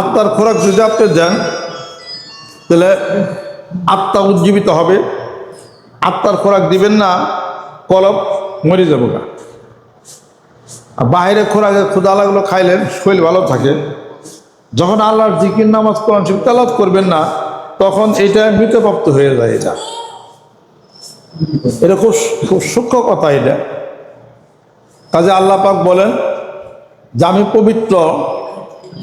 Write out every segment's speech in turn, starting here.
আত্মার খোরাক যদি আপনি দেন, তাহলে আত্মা উজ্জীবিত হবে। আত্মার খোরাক দিবেন না, কলব মরে যাব গা। আর বাইরে খোরাকে ক্ষুদা লাগল, খাইলেন, শরীর ভালো থাকে। যখন আল্লাহর জিকির, নামাজ, কোরআন শরীফ তেলাওয়াত করবেন না, তখন এটা মৃতপ্রাপ্ত হয়ে যায় এটা। এটা খুব খুব সূক্ষ্ম কথা এটা। কাজে আল্লাহ পাক বলেন, যে আমি পবিত্র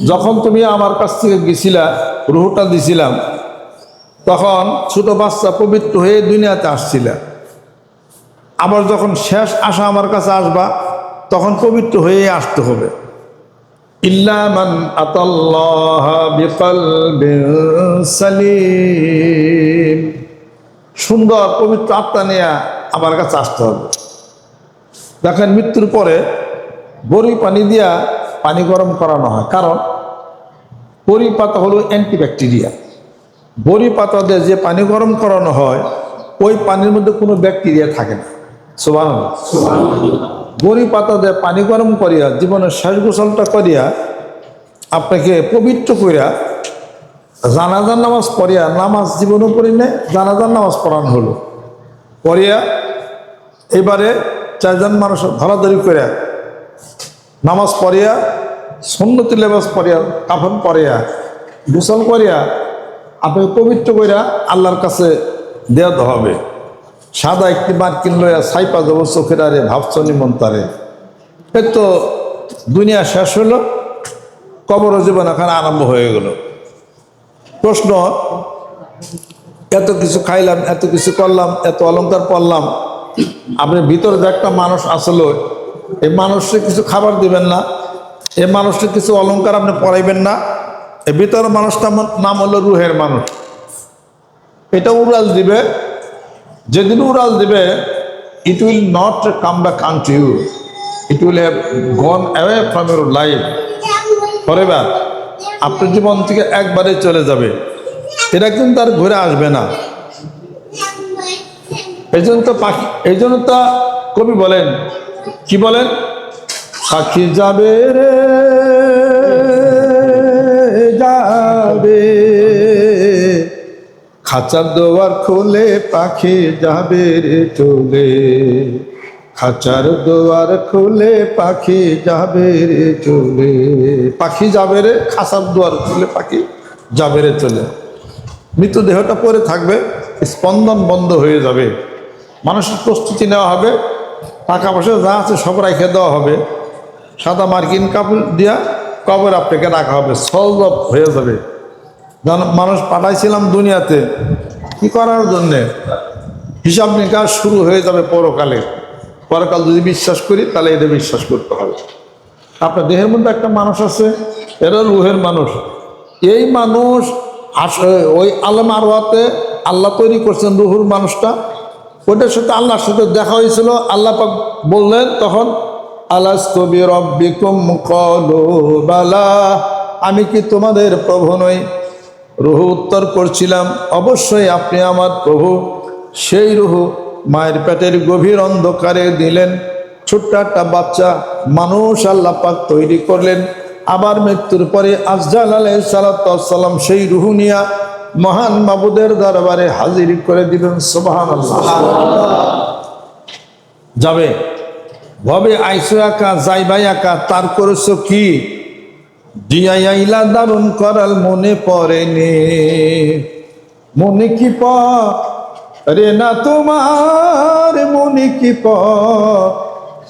যখন তুমি আমার কাছ থেকে গেছিলা, রুহটা দিছিলাম, তখন ছোট বাচ্চা পবিত্র হয়ে দুনিয়াতে আসছিলা। আবার যখন শেষ আশা আমার কাছে আসবা, তখন পবিত্র হয়ে আসতে হবে। ইল্লা মান আতাল্লাহ বিকলবিন সালিম। সুন্দর, পবিত্র আত্মা নেয়া আমার কাছে আসতে হবে। দেখেন, মৃত্যুর পরে বড়ি পানি দিয়া পানি গরম করানো হয়। কারণ বড়ি পাতা হলো অ্যান্টিব্যাকটেরিয়া বড়ি পাতা দিয়ে যে পানি গরম করানো হয়, ওই পানির মধ্যে কোনো ব্যাকটেরিয়া থাকে না। সোবান বড়ি পাতা দিয়ে পানি গরম করিয়া, জীবনের শেষ গোসলটা করিয়া, আপনাকে পবিত্র করিয়া, জানাজার নামাজ পড়িয়া, নামাজ জীবনও পড়ি না জানাজার নামাজ পড়ানো হলো। পড়িয়া, এবারে চারজন মানুষ ধরাধরি করে নামাজ পড়িয়া সন্ন্যতি লেবাস পড়িয়া, কাফন পড়িয়া, গোসল করিয়া, আপনি পবিত্র করিয়া আল্লাহর কাছে দেওয়া হবে। সাদা একটি মার্কিন লইয়া সাইপা দেব চোখের আরে ভাবছ নিমন্তারে। এই তো দুনিয়া শেষ হলো কবর জীবন এখানে আরম্ভ হয়ে গেল। প্রশ্ন, এত কিছু খাইলাম, এত কিছু করলাম, এত অলংকার পড়লাম আপনি ভিতরে যে একটা মানুষ আসলো এই মানুষকে কিছু খাবার দিবেন না। এই মানুষকে কিছু অলংকার আপনি পড়াইবেন না। এই ভিতরে মানুষটা নাম হলো রুহের মানুষ। এটা উড়াল দিবে। যেদিন উড়াল দিবে it will not come back unto you it will have gone away from your life forever আপনার জীবন থেকে একবারে চলে যাবে। এটা কিন্তু আর ঘুরে আসবে না। এই জন্য তো পাখি এই জন্য তো কবি বলেন কি বলেন? পাখি যাবে রে, যাবে। খাঁচার দোয়ার খুলে পাখি যাবে রে চলে। খাঁচার দোয়ার খুলে পাখি যাবে রে চলে। পাখি যাবে রে, খাঁচার দোয়ার খুলে পাখি যাবে রে চলে। মৃতদেহটা পরে থাকবে, স্পন্দন বন্ধ হয়ে যাবে। মানুষের প্রস্তুতি নেওয়া হবে। টাকা পয়সা যা আছে সব রেখে দেওয়া হবে। সাদা মার্কিন কাপড় দিয়া কবর আপনাকে রাখা হবে, সলভ হয়ে যাবে। মানুষ পাঠাইছিলাম দুনিয়াতে, কি করার জন্যে? হিসাব নিকাশ শুরু হয়ে যাবে পরকালে। পরকাল যদি বিশ্বাস করি, তাহলে এটা বিশ্বাস করতে হবে। আপনার দেহের মধ্যে একটা মানুষ আছে, এরা রুহের মানুষ। এই মানুষ আস- ওই আলম আরওয়াতে আল্লাহ তৈরি করছেন রুহুর মানুষটা। ওটার সাথে আল্লাহর সাথে দেখা হয়েছিল। আল্লাহ পাক বললেন তখন আমি কি তোমাদের প্রভু নই? রুহু উত্তর করছিলাম, অবশ্যই আপনি আমার প্রভু। সেই রুহু মায়ের পেটের গভীর অন্ধকারে দিলেন। ছোট্ট একটা বাচ্চা মানুষ আল্লাহ পাক তৈরি করলেন। আবার মৃত্যুর পরে আফজাল আলাই সালাতাম সেই রুহু নিয়া মহান মাবুদের দরবারে হাজির করে দিবেন সোবাহান যাবে? ভবে আইসো একা, যাইবাই একা, তার করেছ কি? দিয়াইলা দারুণ করাল, মনে পড়েনি। মনে কি প রে না তোমার, মনে কি প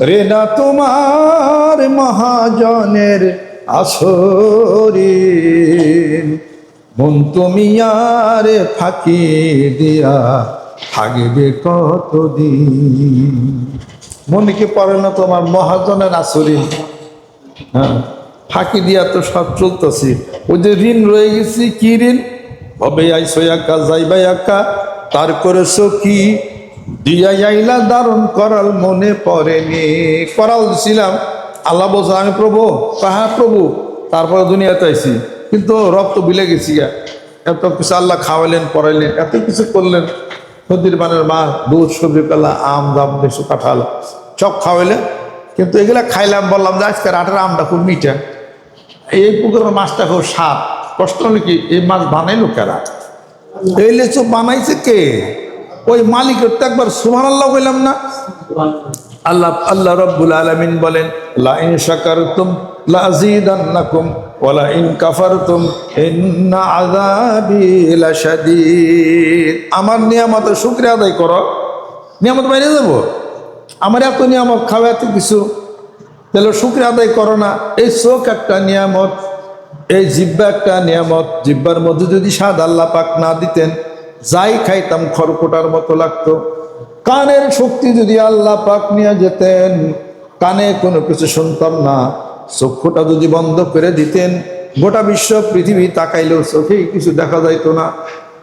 রে না তোমার মহাজনের আসরি মন তুমি আর ফাঁকি দিয়া থাকবে কতদিন? মনে কি পড়ে না তোমার মহাজনের আসরি হ্যাঁ ফাঁকি দিয়া তো সব চলতেছি। ওই যে ঋণ রয়ে গেছি, কি ঋণ? হবে আইসো একা যাইবাই একা। তার করেছ কি দিয়া যাইলা দারুণ করাল মনে পড়েনি। করাল ছিলাম আল্লাহ বলছে, আমি প্রভু, কাহা প্রভু? তারপরে দুনিয়াতে আইছি। কিন্তু রক্ত বিলে গেছি গা। এত কিছু আল্লাহ খাওয়ালেন, পড়াইলেন, এত কিছু করলেন। নদীর বানের মা দুধ, সবজি কালা আম দাম বেশি কাঁঠাল সব খাওয়াইলেন। কিন্তু এগুলা খাইলাম, বললাম যে আজকে রাটের আমটা খুব মিঠা। এই পুকুরের মাছটা খুব স্বাদ। কষ্ট হলো কি, এই মাছ বানাইলো কারা এই লেচু বানাইছে কে? ওই মালিকের তো একবার সুমান আল্লাহ বললাম না। আল্লাহ আল্লাহ রব্বুল আলামিন বলেন, লা ইন শাকারতুম লা আমার নিয়ামতের শুকরিয়া আদায় করো। নিয়ামত বাইরে যাব? আমার এত নিয়ামত খাওয়া এত কিছু। তাহলে শুক্রিয়া আদায় করো না। এই চোখ একটা নিয়ামত, এই জিব্বা একটা নিয়ামত। জিব্বার মধ্যে যদি স্বাদ আল্লাহ পাক না দিতেন, যাই খাইতাম, খড়কোটার মতো লাগতো। কানের শক্তি যদি আল্লাহ পাক নিয়ে যেতেন, কানে কোনো কিছু শুনতাম না। চক্ষুটা যদি বন্ধ করে দিতেন, গোটা বিশ্ব, পৃথিবী তাকাইলেও চোখেই কিছু দেখা যাইতো না।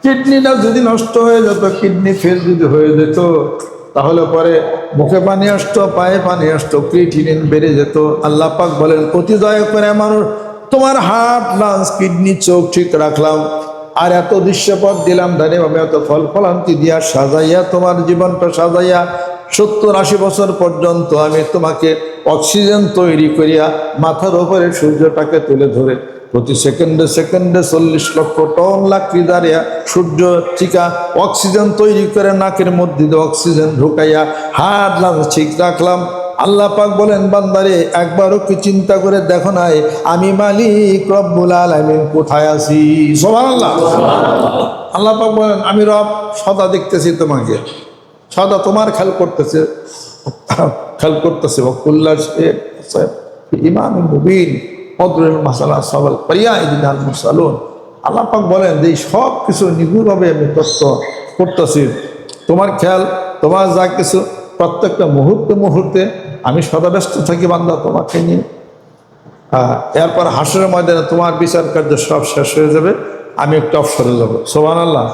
কিডনিটা যদি নষ্ট হয়ে যেত, কিডনি ফেল যদি হয়ে যেত, তাহলে পরে মুখে পানি আসতো, পায়ে পানি আসতো ক্রিটিনিন বেড়ে যেত। আল্লাহ পাক বলেন অতি দয়া করে মানুষ, তোমার হার্ট লাংস কিডনি, চোখ ঠিক রাখলাম। আর এত দৃশ্যপথ দিলাম ধানে আমি এত ফল ফলান্তি দিয়া সাজাইয়া তোমার জীবনটা সাজাইয়া সত্তর আশি বছর পর্যন্ত আমি তোমাকে অক্সিজেন তৈরি করিয়া মাথার ওপরে সূর্যটাকে তুলে ধরে। প্রতি সেকেন্ডে সেকেন্ডে চল্লিশ লক্ষ টন লাকড়ি দাঁড়িয়া সূর্য টিকা অক্সিজেন তৈরি করে নাকের মধ্যে দিয়ে অক্সিজেন ঢুকাইয়া হাত লাঞ্চ ঠিক রাখলাম। আল্লাহ পাক বলেন বান্দারে একবারও কি চিন্তা করে দেখো নাই? আমি মালিক রব্বুল আলামিন কোথায় আছি? সুবহানাল্লাহ। আল্লাহ পাক বলেন আমি রব সদা দেখতেছি তোমাকে। সদা তোমার খেয়াল করতেছে খেয়াল করতেছে বকুল্লা ইমাম মুবিন অদ্রের মাসালা সবাল পাইয়া ইদিন আল মুসালুন আল্লাহ বলেন যে সব কিছু নিগুড়ভাবে আমি তত্ত্ব করতেছি। তোমার খেয়াল, তোমার যা কিছু, প্রত্যেকটা মুহূর্তে মুহূর্তে আমি সদা ব্যস্ত থাকি বান্দা তোমাকে নিয়ে। এরপর হাসরের ময়দানে তোমার বিচার কার্য সব শেষ হয়ে যাবে। আমি একটু অবসরে যাব। সোমান আল্লাহ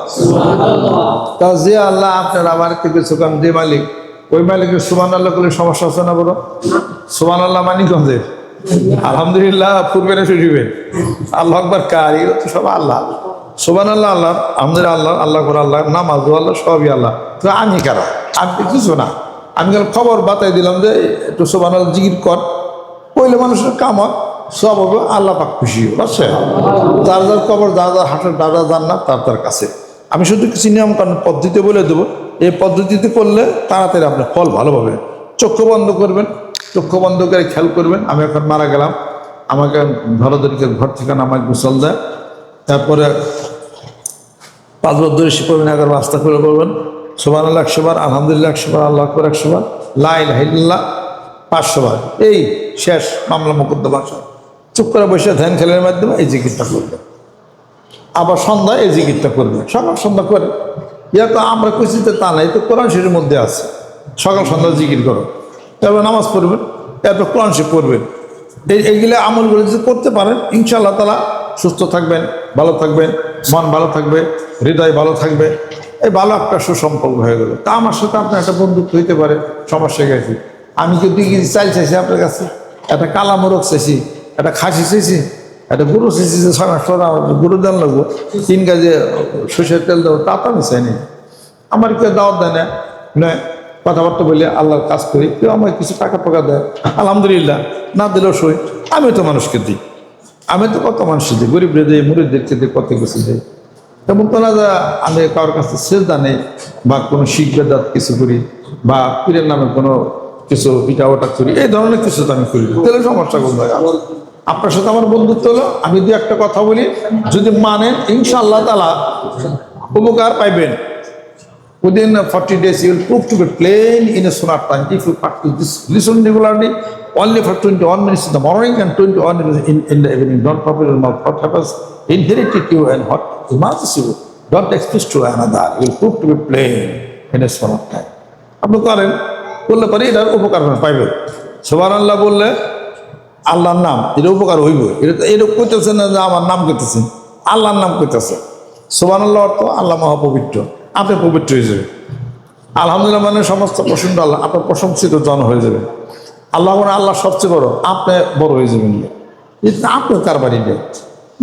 তা যে আল্লাহ আপনার আমার কিছু কাম যে মালিক ওই মালিকের সুমান আল্লাহ করলে সমস্যা আছে না বলো সুমান আল্লাহ মানিকগঞ্জের আলহামদুলিল্লাহ পূর্বের শরীফের আল্লাহ আকবর কার এগুলো তো সব আল্লাহ। সুবান আল্লাহ আল্লাহ আলহামদুলিল্লাহ আল্লাহ আল্লাহ করে আল্লাহ নামাজ আল্লাহ সবই আল্লাহ। তো আমি কারা আমি কিছু না। আমি কেন খবর বাতাই দিলাম যে একটু সুবান আল্লাহ জিকির কর। কইলে মানুষের কাম হয়। সব হবে, আল্লাহ পাক খুশি বুঝছে যার যার কবর, যার যার হাটের দাদা যান না, তার তার কাছে। আমি শুধু কিছু নিয়ম কানুন পদ্ধতি বলে দেবো। এই পদ্ধতিতে করলে তাড়াতাড়ি আপনার ফল ভালো পাবেন চক্ষু বন্ধ করবেন, চক্ষু বন্ধ করে খেয়াল করবেন। আমি এখন মারা গেলাম। আমাকে ধরোধরিকে ঘর থেকে আমাকে গোসল দেয়। তারপরে পাঁচ বার ধরে শিখবেন একবার রাস্তা করে বলবেন সোমান আল্লাহ একশো বার, আলহামদুলিল্লাহ একশো বার, আল্লাহ আকবর একশো বার লাই লাহিল্লাহ পাঁচশো বার। এই শেষ মামলা মোকদ্দমা চুপ করে বসে ধ্যান খেলের মাধ্যমে এই জিকিরটা করবে। আবার সন্ধ্যা এই জিকিরটা করবে। সকাল সন্ধ্যা করে। ইয়া তো আমরা খুশিতে তা নাই তো কোরআন শরীর মধ্যে আছে। সকাল সন্ধ্যা জিকির করো। তারপর নামাজ পড়বেন তারপর কোরআন শরীফ পড়বেন। এই এইগুলো আমলগুলো যদি করতে পারেন, ইনশাআল্লাহ তালা সুস্থ থাকবেন, ভালো থাকবেন, মন ভালো থাকবে, হৃদয় ভালো থাকবে। এই ভালো একটা সুসম্পর্ক হয়ে গেল। তা আমার সাথে আপনার একটা বন্ধুত্ব হইতে পারে, সমস্যা গেছি। আমি কি কেজি চাল চাইছি আপনার কাছে? একটা কালা চাইছি। একটা খাসি চাইছি একটা গরু চাইছি যে ছয় মাস পর আমার দেন লাগবো, তিন কাজে সর্ষের তেল দেবো, তা তো আমি চাইনি আমার কেউ দাওয়াত দেয় না, নয়, কথাবার্তা বলে আল্লাহর কাজ করি, কেউ আমাকে কিছু টাকা টাকা দেয়, আলহামদুলিল্লাহ, না দিলেও সই আমি তো মানুষকে দিই। আমি তো কত মানুষকে দিই গরিব দিই, মুরিদদেরকে দিই, কত কিছু দিই। তেমন তো না যে আমি কারোর কাছে সেজদা নেই বা কোনো শিখ বেদাত কিছু করি বা পীরের নামে কোনো কিছু পিঠা ওটা করি, এই ধরনের কিছু তো আমি করি। তাহলে সমস্যা কোথায়? আপনার সাথে আমার বন্ধুত্ব হলো, আমি দু একটা কথা বলি। যদি মানেন ইনশা আল্লাহ তালা উপকার পাইবেন। Within forty days you'll prove to be plain in a sooner time if you practise this lesson regularly only for twenty one minutes in the morning and twenty one minutes in in the evening dot problem in my hot happens inherited you and hot emergence you don't express to another you'll prove to be plain in a sooner time আপনি করেন বললে পরে এটার উপকার পাইবেন। সবার আল্লাহ বললে আল্লাহর নাম, এটা উপকার হইব এটা এরকম করতেছে না যে আমার নাম করতেছে আল্লাহর নাম করতেছে সোবান আল্লাহ অর্থ আল্লাহ মহাপবিত্র। আপনি পবিত্র হয়ে যাবে আলহামদুলিল্লাহ মানে সমস্ত প্রসন্ন আল্লাহ আপনার প্রশংসিত জন হয়ে যাবে। আল্লাহ মানে আল্লাহ সবচেয়ে বড়। আপনি বড় হয়ে যাবেন। আপনার কারবারি নেই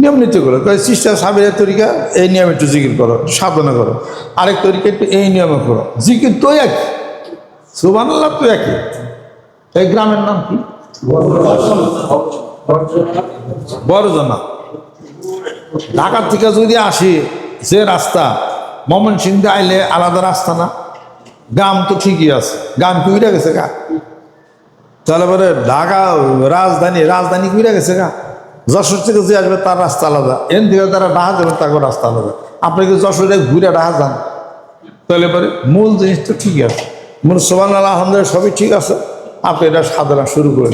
নিয়ম নীতি করো। সিস্টার সাবের তরিকা, এই নিয়মে একটু জিকির করো, সাবধানে করো। আরেক তরিকা, একটু এই নিয়মে করো। জিকির তো একই। সুবান আল্লাহ তো একই। এই গ্রামের নাম কি? ঢাকার থেকে যদি আসি, যে রাস্তা মমন সিং আইলে আলাদা রাস্তা না? গ্রাম তো ঠিকই আছে। গ্রাম কি উড়ে গেছে গা? তাহলে পরে ঢাকা, রাজধানী রাজধানী কি উড়ে গেছে গা? যশোর থেকে যে আসবে তার রাস্তা আলাদা। এন থেকে তারা ডাহা যাবে, তার রাস্তা আলাদা। আপনি কি যশোরে ঘুরে ডাহা যান? তাহলে পরে মূল জিনিস তো ঠিকই আছে। মূল সোমান আলহামদুলিল্লাহ, সবই ঠিক আছে। আপনি এটা সাধারণ শুরু করে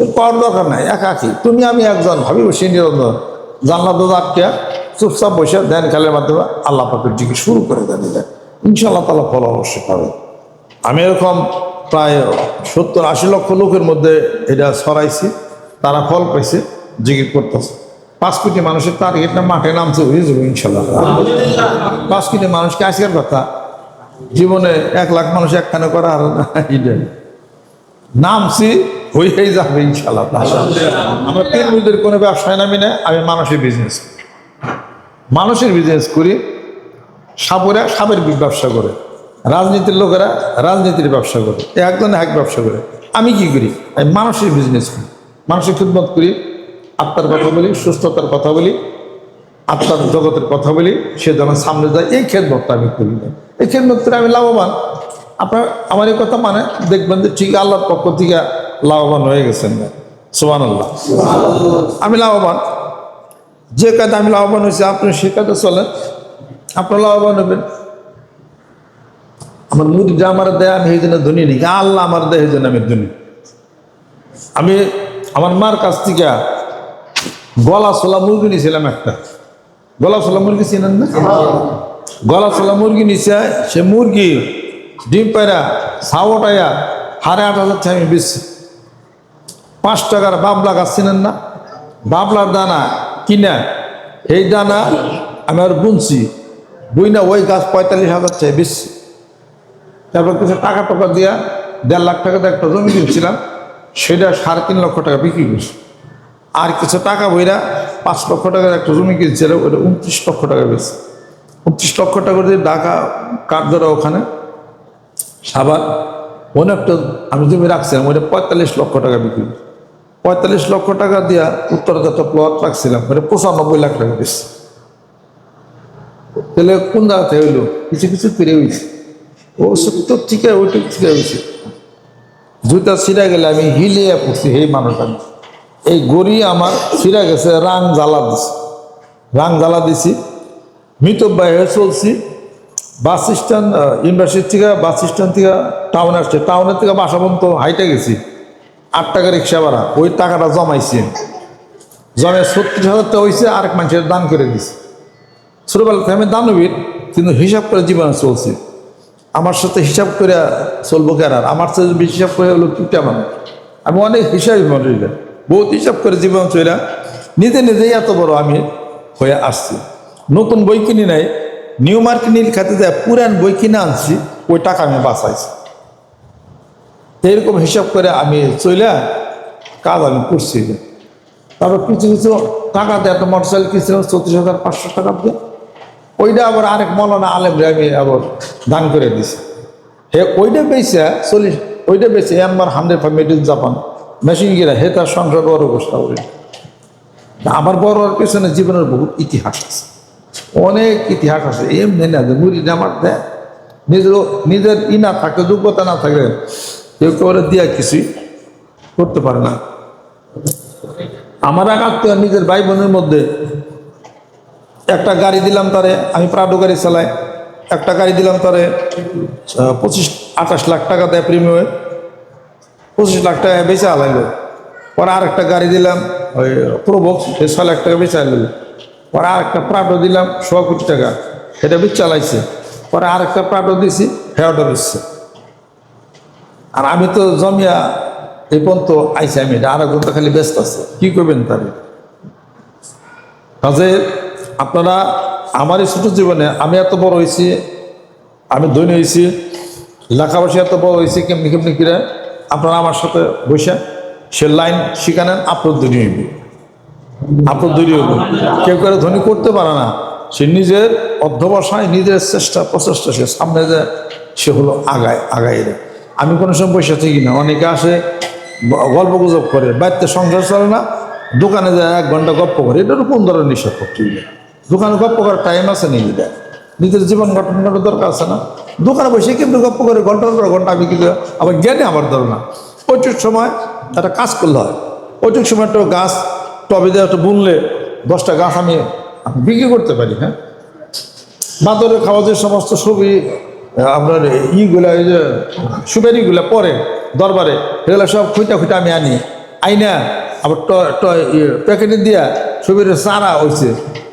এর পাওয়ার দরকার নাই, একাকি। তুমি, আমি একজন ভাবি বসে নিরঞ্জন জানলা তো আটকে চুপচাপ বসে ধ্যান খেলের মাধ্যমে আল্লাহ পাকের দিকে শুরু করে দেন এটা। ইনশাআল্লাহ তালা ফল অবশ্যই পাবে। আমি এরকম প্রায় সত্তর, আশি লক্ষ লোকের মধ্যে এটা ছড়াইছি, তারা ফল পাইছে, জিকির করতেছে। পাঁচ কোটি মানুষের টার্গেটটা মাঠে নামছে যাবে ইনশাল্লাহ পাঁচ কোটি মানুষকে আজকের কথা, জীবনে এক লাখ মানুষ একখানে করা আর নামছি হয়েই যাবে ইনশাল্লাহ আমরা তিন মিনিটের কোনো ব্যবসায় নামি না আমি মানুষের বিজনেস মানুষের বিজনেস করি সাপেরা সাপের ব্যবসা করে। রাজনীতির লোকেরা রাজনীতির ব্যবসা করে একজন এক ব্যবসা করে। আমি কি করি? আমি মানুষের বিজনেস করি। মানুষের খিদমত করি আত্মার কথা বলি সুস্থতার কথা বলি আত্মার জগতের কথা বলি সে যেন সামনে যায় এই খেদমতটা আমি করি না। এই খেদমত করে আমি লাভবান। আপনার আমার এই কথা মানে দেখবেন যে ঠিক আল্লাহর পক্ষ থেকে লাভবান হয়ে গেছেন না সোমান আল্লাহ আমি লাভবান। যে কাজে আমি লাভবান হয়েছি আপনি সে কাজে চলেন। আপনার লাভবান হবেন। আমার মুদি যা আমার দেয় আমি এই জন্য ধনী নেই আল্লাহ আমার দেয় এই জন্য আমি ধনী। আমি আমার মার কাছ থেকে গলা সোলা মুরগি নিয়েছিলাম একটা। গলা সোলা মুরগি চিনেন না? গলা সোলা মুরগি নিছে সে মুরগি ডিম পায়রা সাড়ে আট হাজার টাকা আমি বেশি পাঁচ টাকার বাবলা গাছ চিনেন না? বাবলার দানা কিনা এই দানা আমি আর বুনছি। বুই না ওই গাছ পঁয়তাল্লিশ হাজার চাই বেশি তারপর কিছু টাকা টাকা দিয়া দেড় লাখ টাকা দিয়ে একটা জমি কিনছিলাম, সেটা সাড়ে তিন লক্ষ টাকা বিক্রি করছি। আর কিছু টাকা বইরা পাঁচ লক্ষ টাকার একটা জমি কিনছিল ওটা উনত্রিশ লক্ষ টাকা বেশি উনত্রিশ লক্ষ টাকা দিয়ে ঢাকা কাঠগড়া ওখানে সাবার অনেকটা আমি জমি রাখছিলাম, ওইটা পঁয়তাল্লিশ লক্ষ টাকা বিক্রি। পঁয়তাল্লিশ লক্ষ টাকা দিয়া উত্তরজাত প্লট রাখছিলাম ওটা পঁচানব্বই লাখ টাকা বেশি তাহলে কোন জায়গাতে হইল? কিছু কিছু ফিরে হয়েছে ও সত্তর থেকে ওইটুক থেকে হয়েছে জুতা ছিঁড়া গেলে আমি হিলিয়ে পড়ছি এই মানুষটা এই গড়ি আমার ছিঁড়া গেছে রাং জ্বালা দিছি। রাং জ্বালা দিছি মিতব্যয় বাইরে চলছি। বাস স্ট্যান্ড ইউনিভার্সিটি থেকে বাস স্ট্যান্ড থেকে টাউন আসছে। টাউনের থেকে বাসা পর্যন্ত হাইটে গেছি। আট টাকা রিক্সা ভাড়া। ওই টাকাটা জমাইছি জমে ছত্রিশ হাজার টাকা হয়েছে আরেক মানুষের দান করে দিছি। ছোটবেলা থেকে আমি দানবীর, কিন্তু হিসাব করে জীবনে চলছি। আমার সাথে হিসাব করে চলবো কেন? আর আমার সাথে বেশি হিসাব করে হলো কিটা মানুষ আমি অনেক হিসাবই মানুষ বহুত হিসাব করে জীবন চলে নিজে নিজেই এত বড় আমি হয়ে আসছি। নতুন বই কিনি নাই নিউ মার্কেট খাতে যায়, পুরান বই কিনে আনছি, ওই টাকা আমি বাঁচাইছি। তো এরকম হিসাব করে আমি চলে কাজ আমি করছি। তারপর কিছু কিছু টাকা দেয়, একটা মোটরসাইকেল কিনছিলাম, চৌত্রিশ হাজার পাঁচশো টাকা দিয়ে। ওইটা আবার আরেক মৌলানা আলেম আমি আবার দান করে দিছি। হে, ওইটা বেছে চল্লিশ, ওইটা বেছে আমার hundred five made in Japan. Machine গিরা হে, তার সংসার বড় অবস্থা ওই আমার বড় পেছনে জীবনের বহুত ইতিহাস আছে। অনেক ইতিহাস আছে। এমনি না যে মুড়ি আমার দেয় নিজের নিজের ই না থাকে, যোগ্যতা না থাকে কেউ কেউ দিয়া কিছুই করতে পারে না। আমার আত্মীয় নিজের ভাই বোনের মধ্যে একটা গাড়ি দিলাম তারে, আমি প্রাডো গাড়ি চালাই। একটা গাড়ি দিলাম তারে পঁচিশ, আঠাশ লাখ টাকা দেয় প্রিমিয়ামে পঁচিশ লাখ টাকা বেচে আলাইলো পরে আরেকটা গাড়ি দিলাম, ওই প্রবক্স ছয় লাখ টাকা বেচে আলাইলো পরে আরেকটা প্রাডো দিলাম সোয়া কোটি টাকা। সেটা বেচ চালাইছে। পরে আরেকটা প্রাডো দিছি হেয়ারটা দিচ্ছে আর আমি তো জমিয়া এই পর্যন্ত আইসি আমি, এটা আরেকজন তো খালি ব্যস্ত আছে। কি করবেন তাহলে কাজে আপনারা আমার এই ছোট জীবনে আমি এত বড় হয়েছি আমি ধনী হয়েছি লেখাপড়া এত বড় হয়েছি কেমনি কেমনি কিরে, আপনারা আমার সাথে বসে সে লাইন শিখানেন, আপনার ধনী আপনার ধনী কেউ কেউ ধনী করতে পারে না। সে নিজের অধ্যবসায়, নিজের চেষ্টা, প্রচেষ্টা সে সামনে যে সে হলো আগায় আগায় আমি কোনো সময় বসে থাকি না। অনেকে আসে, গল্প গুজব করে, বাড়িতে সংসার চলে না, দোকানে যায়, এক ঘণ্টা গপ্প করে। এটারও কোন ধরনের নিষেধ করতে দোকানে গপ্প করার টাইম আছে নিজেদের নিজের জীবন গঠন করার দরকার আছে না? দোকানে বসে কিন্তু গপ্প করে ঘণ্টার পর ঘণ্টা আমি কিন্তু আবার জ্ঞানে আমার ধর না প্রচুর সময় একটা কাজ করলে হয়। প্রচুর সময় একটা গাছ টবে দিয়ে একটা বুনলে দশটা গাছ আমি আমি বিক্রি করতে পারি হ্যাঁ? বাদরে খাওয়া যে সমস্ত ছবি আপনার ইগুলা এই যে সুবেরিগুলা পরে দরবারে, এগুলো সব খুঁটা খুঁটা আমি আনি। আইনা, আবার প্যাকেটে দিয়া সুবেরির চারা হয়েছে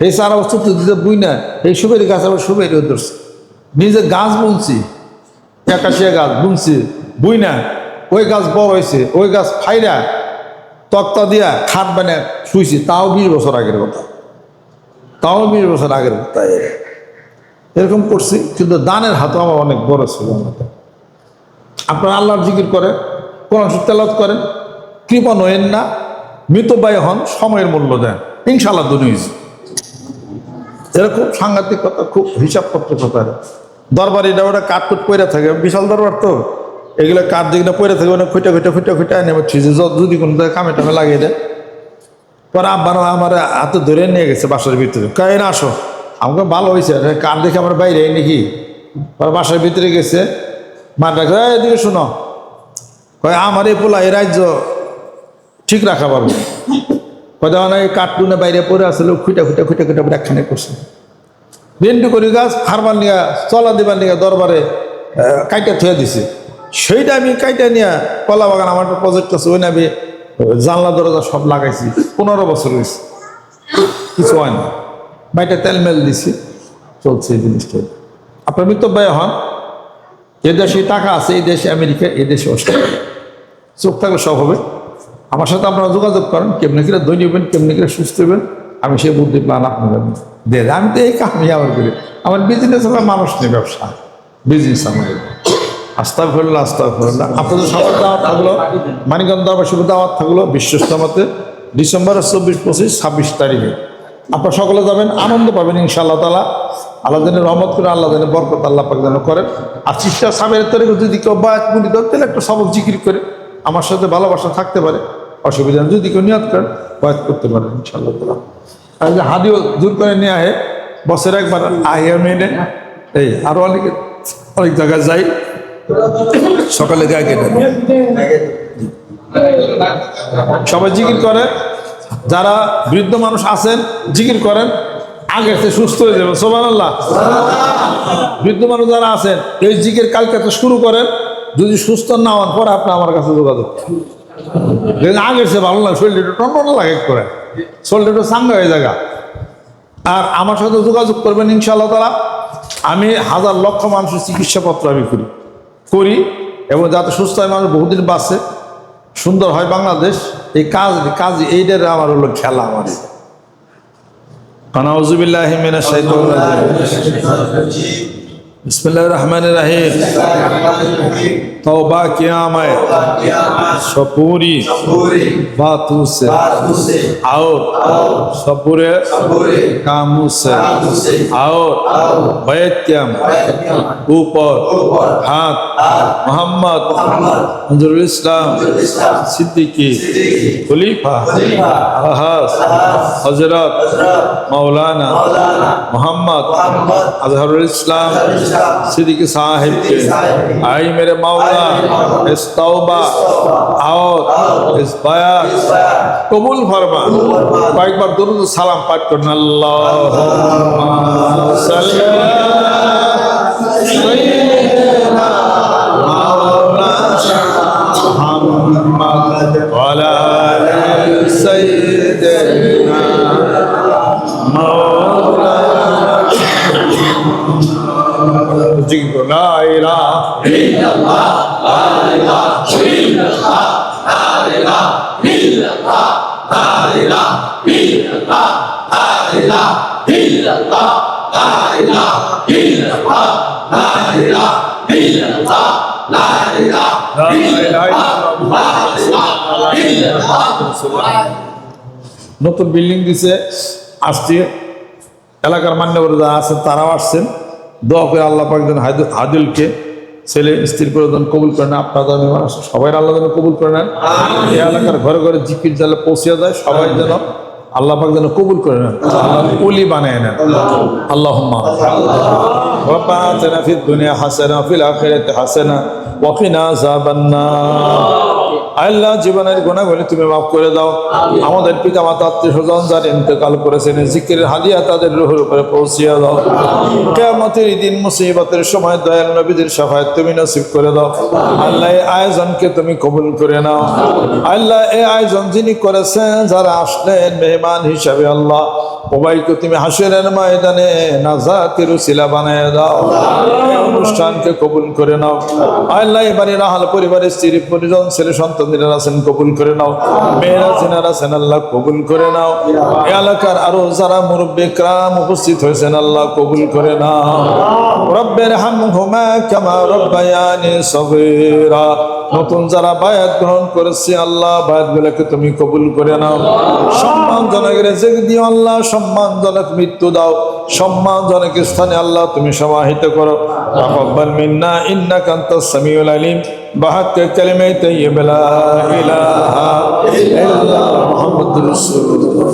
এই চারা তো দিতে বুই না, এই সুবেরি গাছ আবার সুবেরি ধরছে। নিজে গাছ বুনছি, একাশিয়া গাছ বুনছি, বুই না। ওই গাছ বড় হয়েছে ওই গাছ ফাইরা তক্তা দিয়া খাট বানে শুইছি, তাও বিশ বছর আগের কথা। তাও বিশ বছর আগের কথা এরকম করছি, কিন্তু দানের হাতও আমার অনেক বড় ছিল আমাকে আপনার আল্লাহর জিকির করে কোরআন তেলাওয়াত করেন, কৃপা নয়েন না মৃতবায় হন, সময়ের মূল্য দেন ইনশাল্লাহ দুনিজ এরকম সাংঘাতিক কথা, খুব হিসাবপত্র কথা। দরবার এটা ওটা কাঠকুট পরে থাকে, বিশাল দরবার তো। এগুলো কাঠ যেগুলো পরে থাকে ওটা খুঁটে খুঁটে খুঁটে খুঁটে নেমে ছিজে যদি কোনো কামে টামে লাগিয়ে দেয়। পরে আব্বার আমার হাতে ধরে নিয়ে গেছে বাসার ভিতরে। কাই না আসো। আমাকে ভালো হয়েছে কার দেখে আমার বাইরে নাকি? পরে বাসার ভিতরে গেছে মা ডাকে "এই, এদিকে শোনো। কয় আমার এই পোলা এই রাজ্য ঠিক রাখা পারব। কথা মানে কার্টুনে বাইরে পড়ে আসলে খুঁটে খুঁটে খুঁটে খুঁটে ব্যাখ্যানে করছে। বিন্দু করি গাছ হারবার নিয়ে চলা দিবার নিয়ে দরবারে কাইটা থুয়ে দিছে। সেইটা আমি কাইটা নিয়ে কলা বাগান আমার একটা প্রজেক্ট আছে, ওই আমি জানলা, দরজা সব লাগাইছি। পনেরো বছর হয়েছে কিছু হয় না। বাইটা তেল মেল দিছি। চলছে এই জিনিসটা। আপনার মৃত্যু ব্যয় হন। এ দেশে টাকা আছে, এই দেশে আমেরিকা এই দেশে অস্ট্রেলিয়া। চোখ থাকলে সব হবে। আমার সাথে আপনারা যোগাযোগ করেন, কেমনি করে দৈনিক হবেন, কেমনি করে সুস্থ হবেন, আমি সেই বুদ্ধি প্ল্যান আপনাদের দিয়ে আমি তো এই কামই আমার করি। আমার বিজনেস আমার মানুষ নেই, ব্যবসা। বিজনেস আমার আস্থা ফেরল আস্থা ফেরল আপনাদের সবার দাওয়াত থাকল দরবার শুভ দাওয়াত থাকল বিশ্বস্তমাতে ডিসেম্বরের চব্বিশ, পঁচিশ, ছাব্বিশ তারিখে। আপনারা সকলে যাবেন, আনন্দ পাবেন ইনশাআল্লাহ তালা আল্লাহ দিনের রহমত করে, আল্লাহ দিনের বরকত আল্লাহ পাক যেন করেন। আর চিস্তা সাবের তারিখে যদি কেউ বায়াত মুড়ি দেন, তাহলে একটা সবক জিকির করে আমার সাথে ভালোবাসা থাকতে পারে। অসুবিধা। যদি কেউ নিয়ত করেন, বায়াত করতে পারেন ইনশাআল্লাহ তালা আর যে হাদিও দূর করে নিয়ে আহে, বছর একবার আহিয়া মেনে। এই, আরও অনেক অনেক জায়গায় যাই। সকালে গায়ে কেটে সবাই জিকির করে। যারা বৃদ্ধ মানুষ আছেন, জিকির করেন। আগে সে সুস্থ হয়ে যাবে সোমান আল্লাহ বৃদ্ধ মানুষ যারা আছেন, এই জিকির কালকে তো শুরু করেন। যদি সুস্থ না হন, পরে আপনি আমার কাছে যোগাযোগ। আগে সে ভালো লাগে শরীরটা একটু টনটন লাগে করে। শরীরটা সাঙ্গা হয়ে জায়গা আর আমার সাথে যোগাযোগ করবেন ইনশাআল্লাহ তারা আমি হাজার লক্ষ মানুষের চিকিৎসাপত্র আমি করি করি এবং যাতে সুস্থ হয় মানুষ বহুদিন বাঁচে। সুন্দর হয় বাংলাদেশ। এই কাজ কাজ এইটার আমার হলো খেলা আমার। কানাউজুবিল্লাহ बिस्मिल्लाहिर्रहमानिर्रहीम तौबा किया मैं शपूरी बातों से आओ शपूरे कामों से आओ वैत्यम ऊपर हाथ मोहम्मद मंजरुल इस्लाम सिद्दीकी खलीफा अहस हजरत मौलाना मोहम्मद अजहरुल इस्लाम सिद्दीक साहब। के आई मेरे मौला, इस तौबा और इस बया कबूल फरमा। कई बार दुरूद सलाम पाठ कर अल्लाह सल्लल्लाहु सैदना मौला। জিগো নতুন বিল্ডিং দিছে। আসছে এলাকার মান্যবর যারা আছেন তারাও আসছেন। দোয়া করে আল্লাহ পাক যেন হাদিল- হাদিলকে ছেলে স্ত্রীর প্রয়োজন কবুল করে নেন আপনার দামি মানুষ সবাই আল্লাহ যেন কবুল করে নেন এই এলাকার ঘরে ঘরে জিকির জালে পৌঁছে যায় সবাই যেন আল্লাহ পাক যেন কবুল করে নেন আল্লাহ উলি বানায় নেন আল্লাহ ربنا آتنا في الدنيا حسنة وفي الآخرة حسنة وقنا عذاب النار আল্লাহ জীবনের গুণাগুলি তুমি মাফ করে দাও। আমাদের পিতা মাতা আত্মীয় স্বজন যারা ইন্তেকাল করেছেন জিকিরের হাদিয়া তাদের রুহের উপরে পৌঁছিয়ে দাও। কেমতের দিন মুসিবতের সময় দয়াল নবীদের সাফায়াত তুমি নসিব করে দাও। আল্লাহ এই আয়োজনকে তুমি কবুল করে নাও। আল্লাহ এই আয়োজন যিনি করেছেন যারা আসলেন মেহমান হিসাবে আল্লাহ সবাইকে তুমি হাসিরের ময়দানে নাজাতের উসিলা বানায় দাও। অনুষ্ঠানকে কবুল করে নাও। আল্লাহ এবারে রাহাল পরিবারের স্ত্রী পরিজন, ছেলে সন্তানদের আছেন, কবুল করে নাও। মেয়েরা, জেনারা আছেন, আল্লাহ কবুল করে নাও। এলাকার আরও যারা মুরব্বী, ক্রাম উপস্থিত হয়েছেন, আল্লাহ কবুল করে নাও। রব্বের হাম হুমা কামা রব্বায়ানি সগীরা। নতুন যারা বায়াত গ্রহণ করেছে, আল্লাহ বায়াত গুলোকে তুমি কবুল করে নাও। সম্মানজনক রেজেক দিও আল্লাহ সম্মানজনক মৃত্যু দাও। সম্মানজনক স্থানে আল্লাহ তুমি সমাহিত করো। তাকাব্বাল মিন্না, ইন্নাকা আনতাস সামিউল আলিম। কালিমাই তাইয়্যিবা, লা ইলাহা ইল্লাল্লাহ মুহাম্মাদুর রাসূলুল্লাহ।